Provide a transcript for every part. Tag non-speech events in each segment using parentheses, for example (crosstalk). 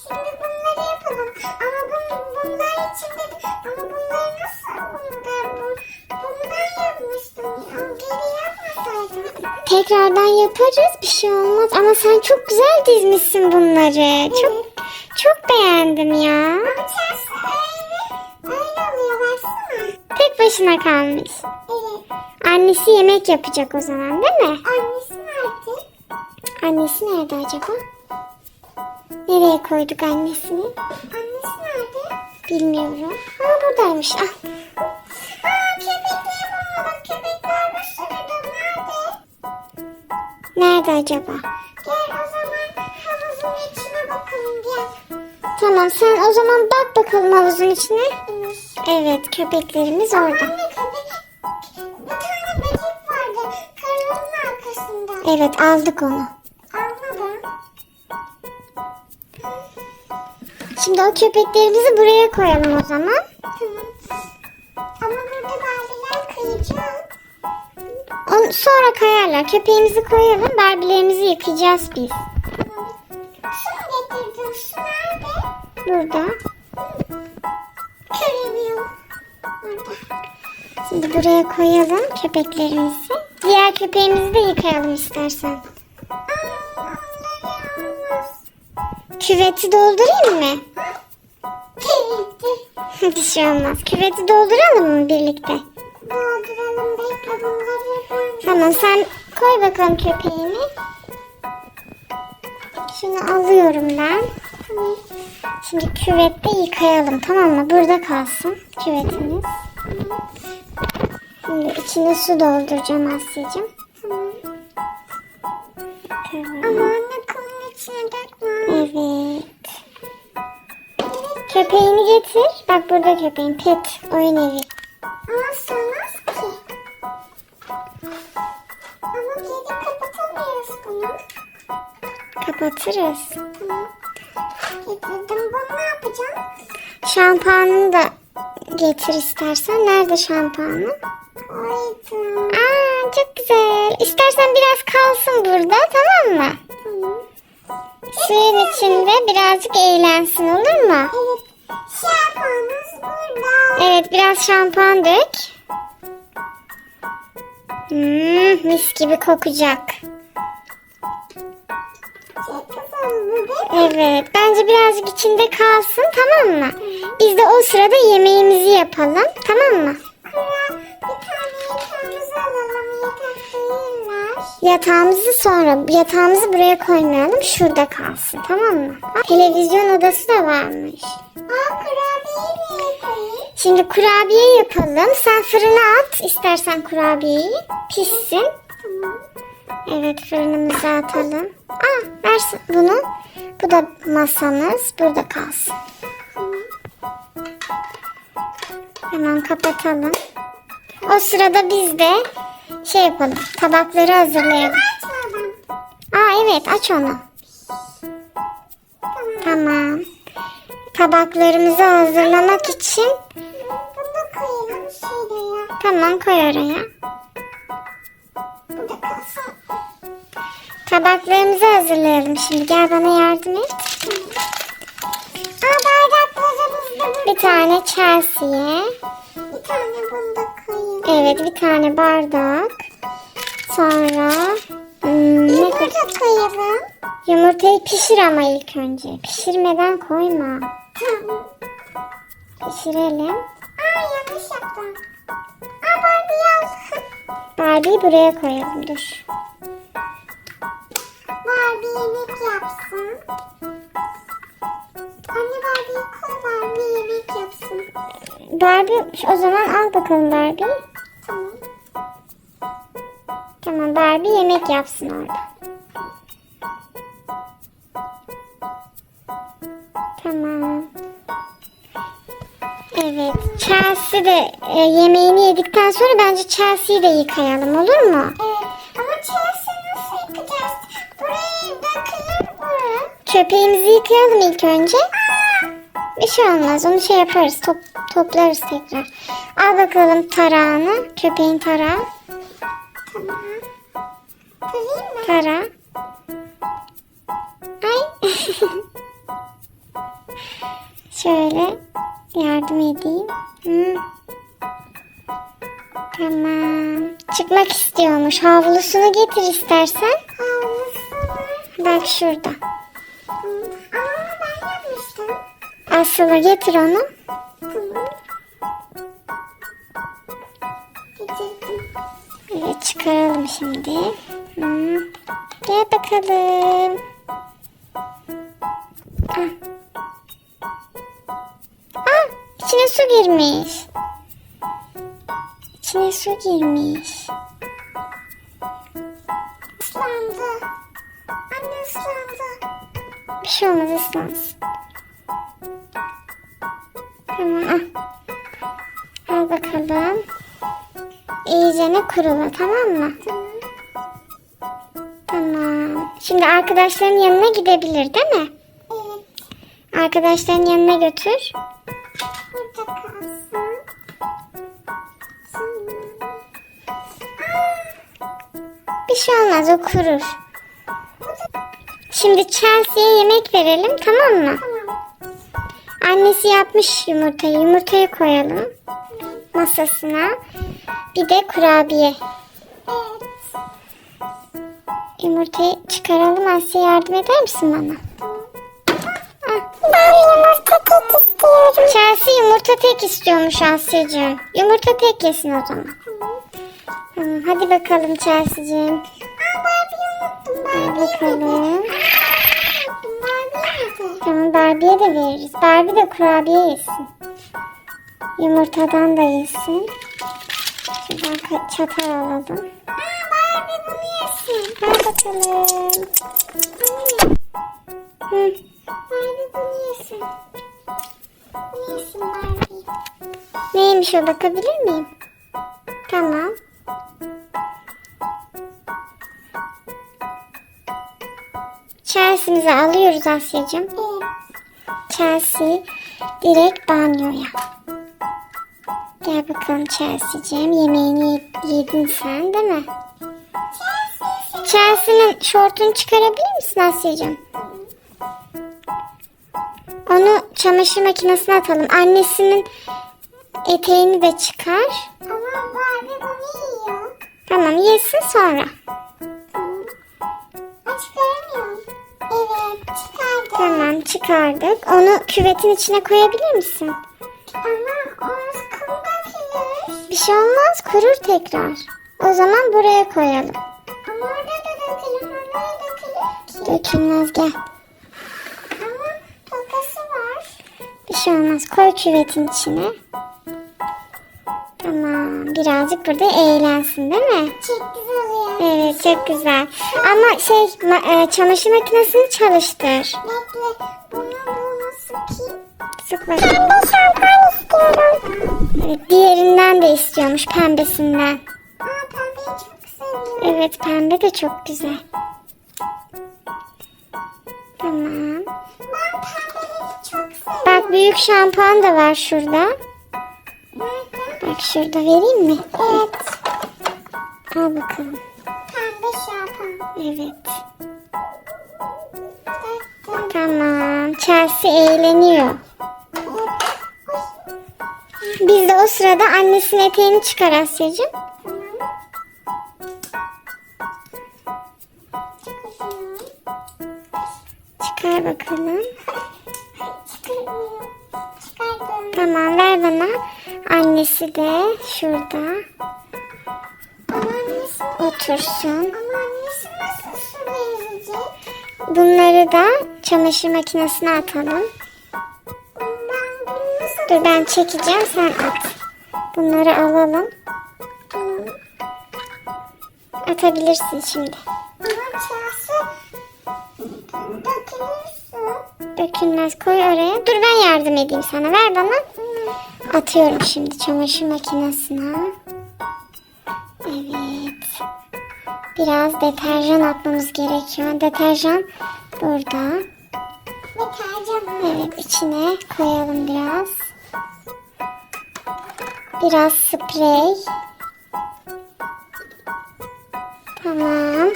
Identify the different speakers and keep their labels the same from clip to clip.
Speaker 1: Şimdi bunları yapalım. Ama bun, bunlar için de ama bunları nasıl bunlar bu? Bundan yapmıştım. Ama geri yapmasaydım.
Speaker 2: Tekrardan yaparız bir şey olmaz ama sen çok güzel dizmişsin bunları. Çok çok beğendim ya.
Speaker 1: Ama tersi öyle, öyle oluyor baksana.
Speaker 2: Tek başına kalmış.
Speaker 1: Evet.
Speaker 2: Annesi yemek yapacak o zaman değil mi?
Speaker 1: Annesi nerede?
Speaker 2: Annesi nerede acaba? Nereye koyduk annesini?
Speaker 1: Annesi nerede?
Speaker 2: Bilmiyorum. Ha buradaymış. Ah.
Speaker 1: Aa. Köpekler bir sürüdü. Nerede?
Speaker 2: Nerede acaba?
Speaker 1: Gel o zaman havuzun içine bakalım gel.
Speaker 2: Tamam sen o zaman bak bakalım havuzun içine.
Speaker 1: Evet.
Speaker 2: Evet köpeklerimiz orada.
Speaker 1: Anne köpek. Bir tane böcek vardı. Karnının arkasında.
Speaker 2: Evet aldık onu. Şimdi o köpeklerimizi buraya koyalım o zaman.
Speaker 1: Tamam. Ama burada barbiler kayacak.
Speaker 2: Onu sonra kayarlar. Köpeğimizi koyalım. Barbilerimizi yıkayacağız biz.
Speaker 1: Su mu getirdin? Su nerede?
Speaker 2: Burada.
Speaker 1: Göremiyorum. Orada.
Speaker 2: Şimdi buraya koyalım köpeklerimizi. Diğer köpeğimizi de yıkayalım istersen. Küveti doldurayım mı? (laughs) Bir şey olmaz. Küveti dolduralım mı birlikte?
Speaker 1: Dolduralım bekle bunları.
Speaker 2: Tamam sen koy bakalım köpeğini. Şunu alıyorum ben.
Speaker 1: Tamam.
Speaker 2: Şimdi küvette yıkayalım tamam mı? Burada kalsın küvetiniz. Şimdi içine su dolduracağım Asya'cığım.
Speaker 1: Tamam.
Speaker 2: Tamam.
Speaker 1: İçine dökme.
Speaker 2: Evet. Köpeğini getir. Bak burada köpeğin. Pet oyun evi.
Speaker 1: Ama sığmaz ki. Ama geri kapatamıyoruz bunu.
Speaker 2: Kapatırız.
Speaker 1: Tamam. Getirdim. Bunu ne yapacağım?
Speaker 2: Şampuanını da getir istersen. Nerede şampuanı?
Speaker 1: Koydum.
Speaker 2: Aa çok güzel. İstersen biraz kalsın burada tamam mı? Suyun içinde birazcık eğlensin olur mu?
Speaker 1: Evet. Şapkamız burada.
Speaker 2: Evet biraz şampuan dök. Hmm, mis gibi kokacak.
Speaker 1: Çok güzel bebek.
Speaker 2: Evet bence birazcık içinde kalsın tamam mı? Biz de o sırada yemeğimizi yapalım tamam mı?
Speaker 1: Yatağımızı
Speaker 2: sonra yatağımızı buraya koymayalım şurada kalsın tamam mı? Televizyon odası da varmış.
Speaker 1: Aa kurabiyeyi nereye koyayım?
Speaker 2: Şimdi kurabiye yapalım. Sen fırına at istersen kurabiyeyi. Pişsin.
Speaker 1: Tamam.
Speaker 2: Evet fırınımıza atalım. Aa versin bunu. Bu da masamız. Burada kalsın. Hemen kapatalım. O sırada biz de şey yapalım. Tabakları hazırlayalım. Aa evet aç onu. Tamam. Tabaklarımızı hazırlamak için
Speaker 1: Bunu koyalım
Speaker 2: tamam koy oraya.
Speaker 1: Burada kalsın.
Speaker 2: Tabaklarımızı hazırlayalım şimdi. Gel bana yardım et.
Speaker 1: Aa bardaklarımız da burada.
Speaker 2: Bir tane Chelsea'ye.
Speaker 1: Bir tane bunu da koyayım.
Speaker 2: Evet bir tane bardak. Sonra hmm, ne
Speaker 1: Yumurta koyalım.
Speaker 2: Yumurtayı pişir ama ilk önce. Pişirmeden koyma.
Speaker 1: Tamam.
Speaker 2: Pişirelim.
Speaker 1: Aa yanlış yaptım. Aa Barbie yaz. (laughs)
Speaker 2: Barbie'yi buraya koyalım dur.
Speaker 1: Barbie yemek yapsın. Anne Barbie'yi koy Barbie yemek yapsın.
Speaker 2: Barbie o zaman al bakalım Barbie.
Speaker 1: Tamam.
Speaker 2: Tamam Barbie yemek yapsın orada. Tamam. Evet. Chelsea de e, yemeğini yedikten sonra bence Chelsea'yi de yıkayalım olur mu?
Speaker 1: Evet. Ama Chelsea nasıl yıkayacağız? Burayı dökülür bu.
Speaker 2: Köpeğimizi yıkayalım ilk önce. Bir şey olmaz. Onu şey yaparız. Top, toplarız tekrar. Al bakalım tarağını. Köpeğin tarağı.
Speaker 1: Tamam. Kırayım mı?
Speaker 2: Ay. (laughs) Şöyle yardım edeyim. Hı. Tamam. Çıkmak istiyormuş. Havlusunu getir istersen.
Speaker 1: Havlusunu.
Speaker 2: Bak şurada.
Speaker 1: Ama ben yapmıştım.
Speaker 2: Aslı getir onu. Çıkaralım şimdi. Hı. Gel bakalım. Ah. Ah, içine su girmiş. İçine su girmiş.
Speaker 1: Islandı. Anne ıslandı.
Speaker 2: Bir şey olmaz ıslansın. Tamam al. Al bakalım. İyicene kurula tamam mı? Tamam. Şimdi arkadaşların yanına gidebilir değil mi?
Speaker 1: Evet.
Speaker 2: Arkadaşların yanına götür.
Speaker 1: Burada kalsın.
Speaker 2: Bir şey olmaz o kurur. Şimdi Chelsea'ye yemek verelim tamam mı?
Speaker 1: Tamam.
Speaker 2: Annesi yapmış yumurtayı. Yumurtayı koyalım masasına. Bir de kurabiye.
Speaker 1: Evet.
Speaker 2: Yumurtayı çıkaralım. Asya yardım eder misin bana? Ah.
Speaker 1: Ben yumurta tek istiyorum.
Speaker 2: Chelsea yumurta tek istiyormuş Asya'cığım. Yumurta tek yesin o zaman. Tamam, hadi bakalım Chelsea'cığım.
Speaker 1: Aa Barbie'yi unuttum. Barbie'yi
Speaker 2: bakalım.
Speaker 1: unuttum. Barbie'yi unuttum.
Speaker 2: Tamam Barbie'ye de veririz. Barbie de kurabiye yesin. Yumurtadan da yesin. Şuradan çatal alalım.
Speaker 1: Aa Barbie bunu yesin.
Speaker 2: Ver bakalım.
Speaker 1: Anne.
Speaker 2: Hı.
Speaker 1: Barbie bunu yesin. Bunu yesin Barbie.
Speaker 2: Neymiş o bakabilir miyim? Tamam. Chelsea'mizi alıyoruz Asya'cığım.
Speaker 1: Evet.
Speaker 2: Chelsea direkt banyoya. Gel bakalım Chelsea'cığım. Yemeğini ye- yedin sen değil mi? Chelsea'nin şortunu çıkarabilir misin Asya'cığım? Onu çamaşır makinesine atalım. Annesinin eteğini de çıkar.
Speaker 1: Ama Barbie bunu yiyor.
Speaker 2: Tamam yesin sonra.
Speaker 1: Aa, çıkaramıyorum. Evet çıkardım.
Speaker 2: Tamam çıkardık. Onu küvetin içine koyabilir misin?
Speaker 1: Ama orası kum dökülür.
Speaker 2: Bir şey olmaz kurur tekrar. O zaman buraya koyalım.
Speaker 1: Ama orada da dökülür. Oraya dökülür ki.
Speaker 2: Dökülmez gel.
Speaker 1: Ama tokası var.
Speaker 2: Bir şey olmaz. Koy küvetin içine. Tamam. Birazcık burada eğlensin değil mi?
Speaker 1: Çok güzel oluyor.
Speaker 2: Evet çok güzel. Ama şey e, çamaşır makinesini çalıştır.
Speaker 1: Bekle. Bunu bunu sıkayım.
Speaker 2: Sık bakalım.
Speaker 1: Ben şampuan istiyorum.
Speaker 2: Evet, diğerinden de istiyormuş pembesinden.
Speaker 1: Aa pembeyi çok seviyorum.
Speaker 2: Evet pembe de çok güzel. Tamam.
Speaker 1: Ben pembeleri çok seviyorum.
Speaker 2: Bak büyük şampuan da var şurada.
Speaker 1: Nerede?
Speaker 2: Bak şurada vereyim mi?
Speaker 1: Evet.
Speaker 2: Al bakalım.
Speaker 1: Pembe şampuan.
Speaker 2: Evet. Tamam. Chelsea eğleniyor.
Speaker 1: Evet.
Speaker 2: Biz de o sırada annesinin eteğini çıkar Asya'cığım. Çıkar bakalım. Tamam ver bana. Annesi de şurada otursun. Bunları da çamaşır makinesine atalım. Dur ben çekeceğim sen at. Bunları alalım. Atabilirsin şimdi. Dökülmez koy oraya. Dur ben yardım edeyim sana. Ver bana. Atıyorum şimdi çamaşır makinesine. Evet. Biraz deterjan atmamız gerekiyor. Deterjan burada.
Speaker 1: Deterjan.
Speaker 2: Evet içine koyalım biraz. Biraz sprey. Tamam.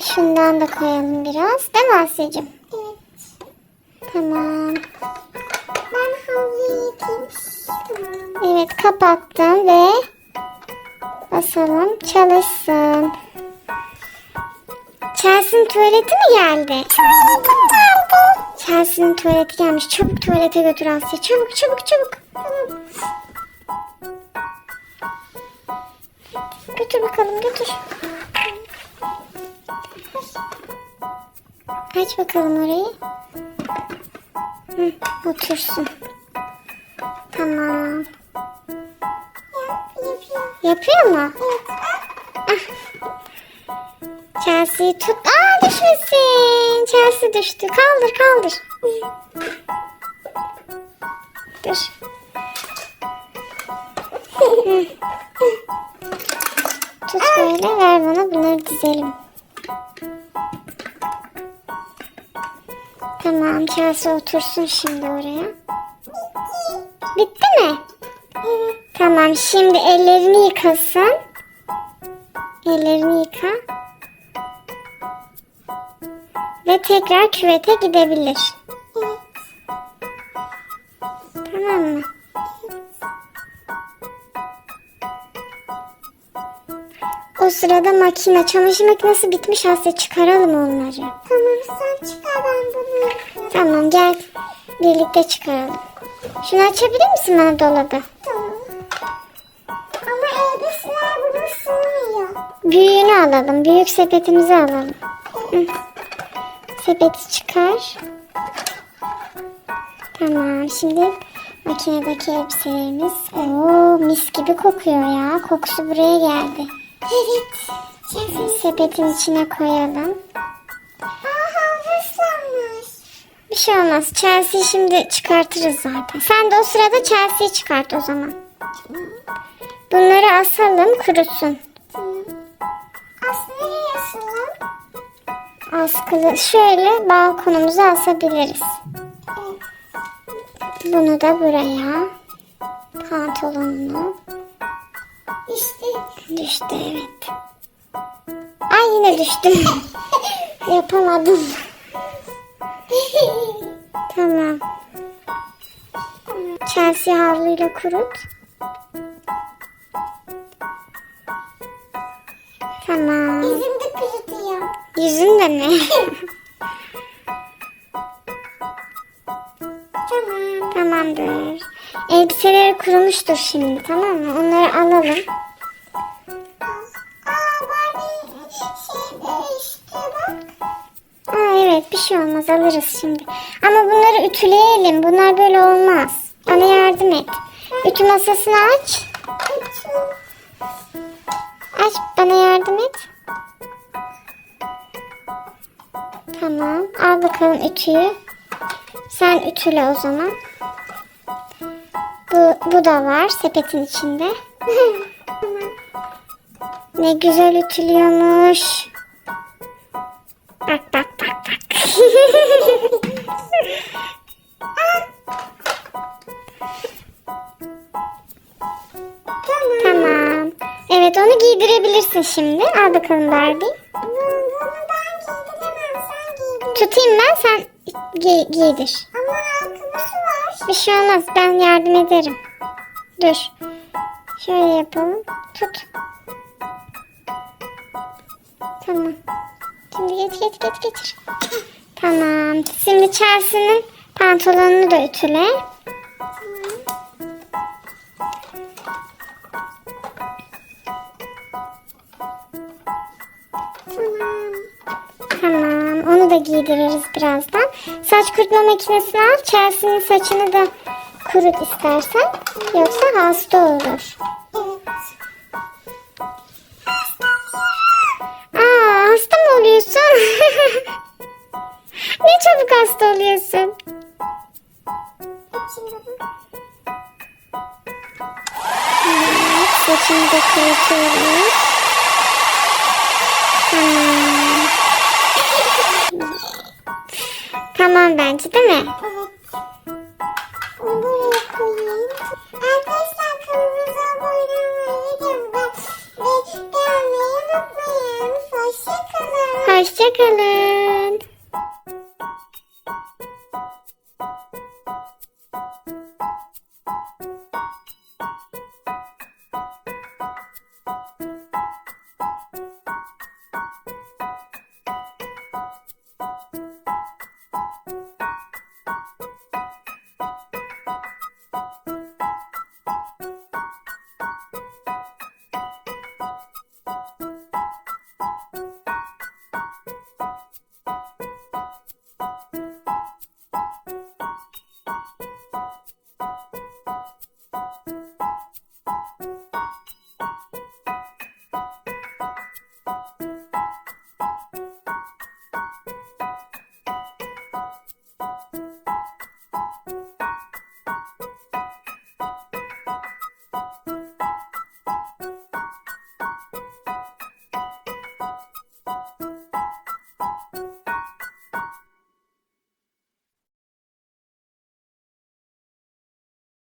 Speaker 2: Şundan da koyalım biraz. Değil mi Asya'cığım?
Speaker 1: Evet.
Speaker 2: Tamam.
Speaker 1: Ben havluyu yıkayayım.
Speaker 2: Evet kapattım ve basalım çalışsın. Chelsea'nin tuvaleti mi geldi?
Speaker 1: Tuvaletim
Speaker 2: Chelsea'nin tuvaleti gelmiş. Çabuk tuvalete götür Asya. Çabuk çabuk çabuk. Götür bakalım götür. Aç bakalım orayı. Hı, otursun. Tamam.
Speaker 1: Yap, yapıyorum.
Speaker 2: Yapıyor mu?
Speaker 1: Evet.
Speaker 2: Chelsea'yi tut. Aa düşmesin. Chelsea düştü. Kaldır kaldır. Dur. Tut böyle ver bana bunları dizelim. Tamam Chelsea otursun şimdi oraya. Bitti mi? Evet. Tamam şimdi ellerini yıkasın. Ellerini yıka. Ve tekrar küvete gidebilir.
Speaker 1: Evet.
Speaker 2: Tamam mı? O sırada makine, çamaşır makinesi bitmiş Asya çıkaralım onları.
Speaker 1: Tamam sen çıkar ben bunu yapıyorum.
Speaker 2: Tamam gel birlikte çıkaralım. Şunu açabilir misin bana dolabı?
Speaker 1: Tamam. Ama elbiseler bunu sığmıyor.
Speaker 2: Büyüğünü alalım. Büyük sepetimizi alalım. Hı. Sepeti çıkar. Tamam. Şimdi makinedeki elbiselerimiz. Oo, mis gibi kokuyor ya. Kokusu buraya geldi.
Speaker 1: Evet. Şefim.
Speaker 2: Sepetin içine koyalım. Bir şey olmaz. Chelsea şimdi çıkartırız zaten. Sen de o sırada Chelsea'yi çıkart o zaman. Bunları asalım kurutsun. Askılı şöyle balkonumuza asabiliriz. Bunu da buraya. Pantolonunu.
Speaker 1: İşte.
Speaker 2: Düştü evet. Ay yine düştüm. (laughs) Yapamadım. (laughs) Tamam. Chelsea havluyla kurut. Tamam.
Speaker 1: Bizim.
Speaker 2: Yüzün de mi?
Speaker 1: Tamam.
Speaker 2: Tamamdır. Elbiseleri kurumuştur şimdi tamam mı? Onları alalım.
Speaker 1: Şey.
Speaker 2: Aa, evet bir şey olmaz alırız şimdi. Ama bunları ütüleyelim. Bunlar böyle olmaz. Bana yardım et. Ütü masasını aç. Aç bana yardım et. Tamam. Al bakalım ütüyü. Sen ütüle o zaman. Bu, bu da var sepetin içinde. (laughs) ne güzel ütülüyormuş. Bak bak bak bak. (laughs)
Speaker 1: Tamam.
Speaker 2: Evet onu giydirebilirsin şimdi. Al bakalım Barbie. Tutayım ben sen giy- giydir.
Speaker 1: Ama ayakkabısı var.
Speaker 2: Bir şey olmaz ben yardım ederim. Dur. Şöyle yapalım. Tut. Tamam. Şimdi geç geç geç getir. Tamam. Şimdi Chelsea'nin pantolonunu da ütüle.
Speaker 1: Tamam.
Speaker 2: Tamam. Onu da giydiririz birazdan. Saç kurutma makinesini al. Chelsea'nin saçını da kurut istersen. Yoksa hasta olur. Aa, hasta mı oluyorsun? (laughs) ne çabuk hasta oluyorsun. Evet, saçını da kurutuyoruz. Tamam. Tamam bence değil mi?